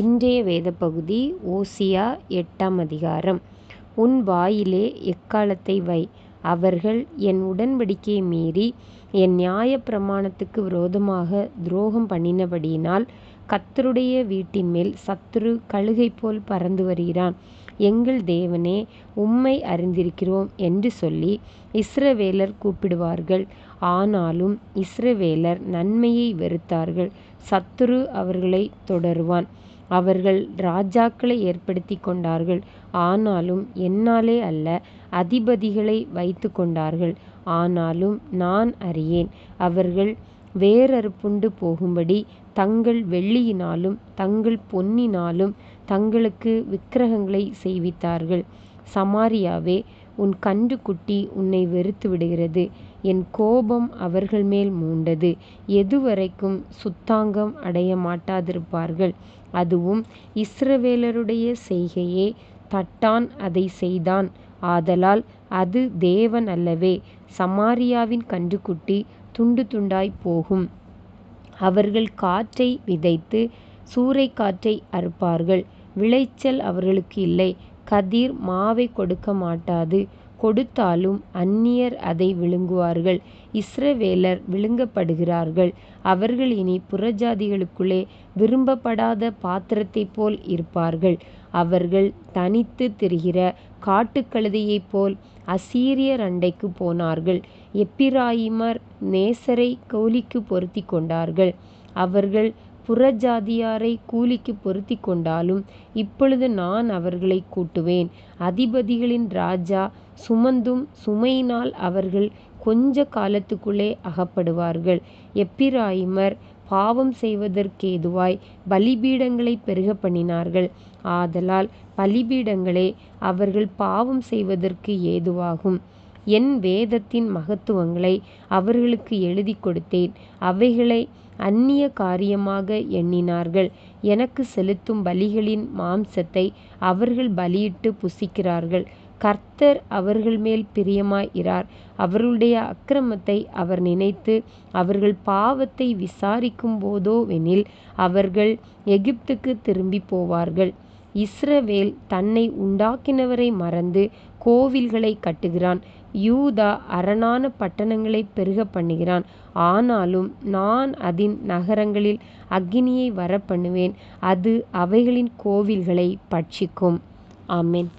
இன்றைய வேத பகுதி ஓசியா எட்டாம் அதிகாரம். உன் வாயிலே எக்காலத்தை வை. அவர்கள் என் உடன்படிக்கையை மீறி என் நியாய பிரமாணத்துக்கு விரோதமாக துரோகம் பண்ணினபடியினால் கத்தருடைய வீட்டின் மேல் சத்துரு கழுகை போல் பறந்து வருகிறான். எங்கள் தேவனே உம்மை அறிந்திருக்கிறோம் என்று சொல்லி இஸ்ரவேலர் கூப்பிடுவார்கள். ஆனாலும் இஸ்ரவேலர் நன்மையை வெறுத்தார்கள். சத்துரு அவர்களை தொடருவான். அவர்கள் ராஜாக்களை ஏற்படுத்தி கொண்டார்கள். ஆனாலும் என்னாலே அல்ல அதிபதிகளை வைத்து கொண்டார்கள். ஆனாலும் நான் அறியேன் அவர்கள் வேரறுப்புண்டு போகும்படி தங்கள் வெள்ளியினாலும் தங்கள் பொன்னினாலும் தங்களுக்கு விக்கிரகங்களை செய்வித்தார்கள். சமாரியாவே உன் கன்றுக்குட்டி உன்னை வெறுத்து விடுகிறது. என் கோபம் அவர்கள் மேல் மூண்டது. எதுவரைக்கும் சுத்தாங்கம் அடைய மாட்டாதிருப்பார்கள் அதுவும் இஸ்ரவேலருடைய செய்கையே. தட்டான் அதை செய்தான். ஆதலால் அது தேவன் அல்லவே. சமாரியாவின் கன்றுக்குட்டி துண்டு துண்டாய் போகும். அவர்கள் காற்றை விதைத்து சூறைக்காற்றை அறுப்பார்கள். விளைச்சல் அவர்களுக்கு இல்லை. கதிர் மாவை கொடுக்க மாட்டாது. கொடுத்தாலும் அந்நியர் அதை விழுங்குவார்கள். இஸ்ரவேலர் விழுங்கப்படுகிறார்கள். அவர்கள் இனி புறஜாதிகளுக்குள்ளே விரும்பப்படாத பாத்திரத்தைப் போல் இருப்பார்கள். அவர்கள் தனித்து திரிகிற காட்டுக்கழுதையைப் போல் அசீரியர் அண்டைக்கு போனார்கள். எப்பிராயிமர் நேசரை கோலிக்கு பொருத்தி கொண்டார்கள். அவர்கள் புறஜாதியாரை கூலிக்கு பொருத்தி கொண்டாலும் இப்பொழுது நான் அவர்களை கூட்டுவேன். அதிபதிகளின் ராஜா சுமந்தும் சுமையினால் அவர்கள் கொஞ்ச காலத்துக்குள்ளே அகப்படுவார்கள். எப்பிராயிமர் பாவம் செய்வதற்கேதுவாய் பலிபீடங்களை பெருக பண்ணினார்கள். ஆதலால் பலிபீடங்களே அவர்கள் பாவம் செய்வதற்கு ஏதுவாகும். என் வேதத்தின் மகத்துவங்களை அவர்களுக்கு எழுதி கொடுத்தேன். அவைகளை அந்நிய காரியமாக எண்ணினார்கள். எனக்கு செலுத்தும் பலிகளின் மாம்சத்தை அவர்கள் பலியிட்டு புசிக்கிறார்கள். கர்த்தர் அவர்கள் மேல் பிரியமாய் அவர்களுடைய அக்கிரமத்தை அவர் நினைத்து அவர்கள் பாவத்தை விசாரிக்கும் போதோவெனில் அவர்கள் எகிப்துக்கு திரும்பி போவார்கள். இஸ்ரவேல் தன்னை உண்டாக்கினவரை மறந்து கோவில்களை கட்டுகிறான். யூதா அரணான பட்டணங்களை பெருக பண்ணுகிறான். ஆனாலும் நான் அதின் நகரங்களில் அக்கினியை வரப்பண்ணுவேன். அது அவைகளின் கோவில்களை பட்சிக்கும். ஆமென்.